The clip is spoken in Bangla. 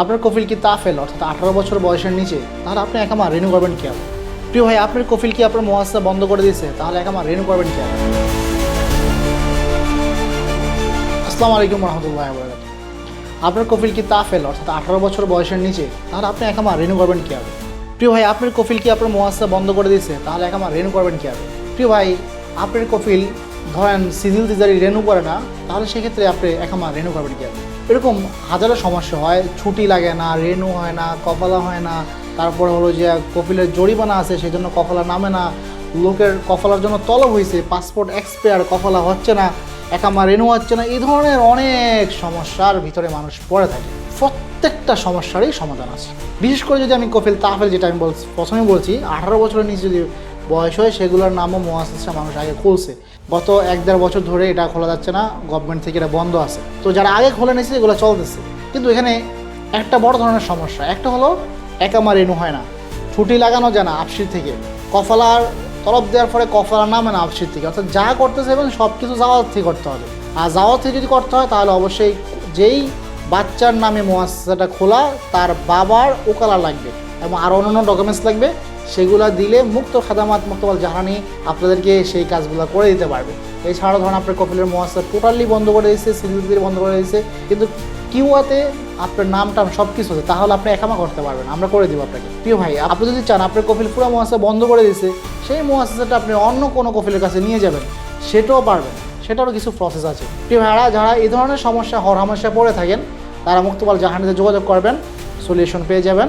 আপনার কফিল কি তা তাফেল, অর্থাৎ আঠারো বছর বয়সের নিচে? তাহলে আপনি একামা রেনু করবেন কি হবে প্রিয় ভাই, আপনার কফিল কি আপনার মোয়াসা বন্ধ করে দিয়েছে? তাহলে একামা রেনু করবেন কি হবে আসসালামু আলাইকুম রহমতুল্লাহ আপনার কফিল কি তা তাফেল, অর্থাৎ আঠারো বছর বয়সের নিচে? তাহলে আপনি একামা রেনু করবেন কি হবে প্রিয় ভাই, আপনার কফিল কি আপনার মোয়াসা বন্ধ করে দিয়েছে? তাহলে একামা রেনু করবেন কি হবে প্রিয় ভাই, আপনার কফিল ধরেন সিজিল দিজারি রেনু করে না, তাহলে সেক্ষেত্রে আপনি একামা রেনু করবেন কি এরকম হাজারো সমস্যা হয়, ছুটি লাগে না, রেনু হয় না, কপালা হয় না, তারপরে হলো যে কপিলের জরিমানা আছে সেই জন্য কফলা নামে না, লোকের কফলার জন্য তলব হয়েছে পাসপোর্ট এক্সপায়ার কফলা হচ্ছে না একামা রেনু হচ্ছে না, এই ধরনের অনেক সমস্যার ভিতরে মানুষ পড়ে থাকে। প্রত্যেকটা সমস্যারই সমাধান আছে। বিশেষ করে যদি আমি কফিল তাফেল যেটা আমি বলছি প্রথমে বলছি, আঠারো বছরের নিচে যদি বয়স হয়, সেগুলোর নামও মোয়াসিসা মানুষ আগে খুলছে। গত এক দেড় বছর ধরে এটা খোলা যাচ্ছে না গভর্নমেন্ট থেকে এটা বন্ধ আছে। তো যারা আগে খুলে নিয়েছে এগুলো চলতেছে। কিন্তু এখানে একটা বড় ধরনের সমস্যা, একটা হলো একামা রেনু হয় না। ছুটি লাগানো যায় না আপসির থেকে। কফলার তরফ দেওয়ার পরে কফলা নামে না আপসির থেকে। অর্থাৎ যা করতেছে এবং সব কিছু যাওয়ার থেকে করতে হবে। আর যাওয়ার থেকে যদি করতে হয়, তাহলে অবশ্যই যেই বাচ্চার নামে মোয়াসাটা খোলা, তার বাবার ওকালা লাগবে। এবং আরও অন্যান্য ডকুমেন্টস লাগবে, সেগুলো দিলে মুক্ত খাদামাত মুক্তবাল জাহানি আপনাদেরকে সেই কাজগুলো করে দিতে পারবে। এছাড়াও ধরুন আপনার কপিলের মোয়াসা টোটালি বন্ধ করে দিয়েছে সিলিন্ডার বন্ধ করে দিয়েছে, কিন্তু কিউয়াতে আপনার নাম টাম সব কিছু আছে, তাহলে আপনি একামা করতে পারবেন, আমরা করে দিব আপনাকে। প্রিয় ভাই, আপনি যদি চান আপনার কপিল পুরো মোয়াসা বন্ধ করে দিয়েছে, সেই মোয়াসাটা আপনি অন্য কোনো কপিলের কাছে নিয়ে যাবেন, সেটাও পারবেন, সেটারও কিছু প্রসেস আছে। প্রিয় ভাইরা, যারা এই ধরনের সমস্যা হরহামেশা পড়ে থাকেন, তারা মুক্তবাল জাহানিতে যোগাযোগ করবেন সলিউশন পেয়ে যাবেন।